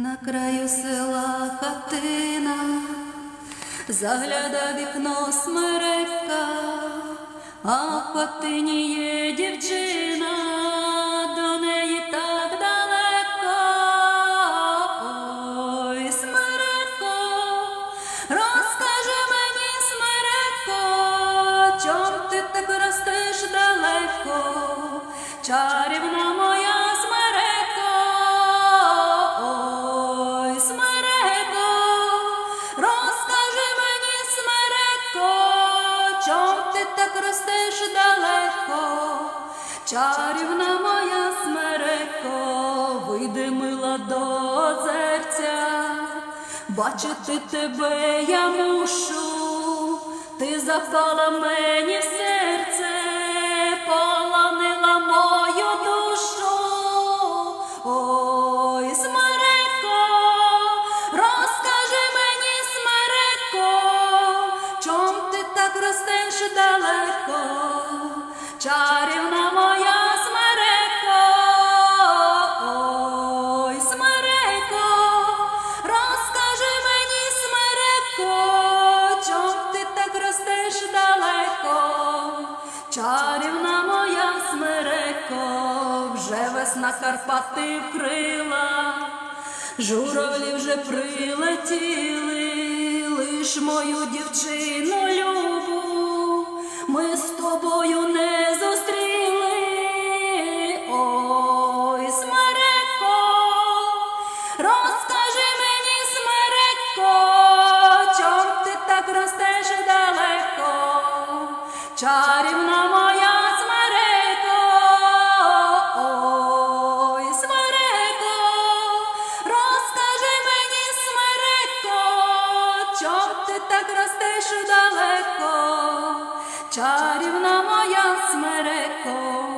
На краю села хатина, загляда вікно смерека, а в хатині є дівчина, до неї так далеко. Ой, смереко, розкажи мені, смереко, чом ти так ростеш далеко, чарівна моя чом ти так ростеш далеко, чарівна моя смереко, вийди мила до озерця, бачити тебе я мушу, ти запала мені в серце, далеко, чарівна моя смереко, ой, смереко, розкажи мені, смереко, чом ти так ростеш далеко, чарівна моя смереко, вже весна Карпати вкрила, журавлі вже прилетіли, лиш мою дівчину ми з тобою не зустріли. Ой, смереко, розкажи мені, смереко, чом ти так ростеш далеко, чарівна моя так ростеш далеко, чарівна моя смереко.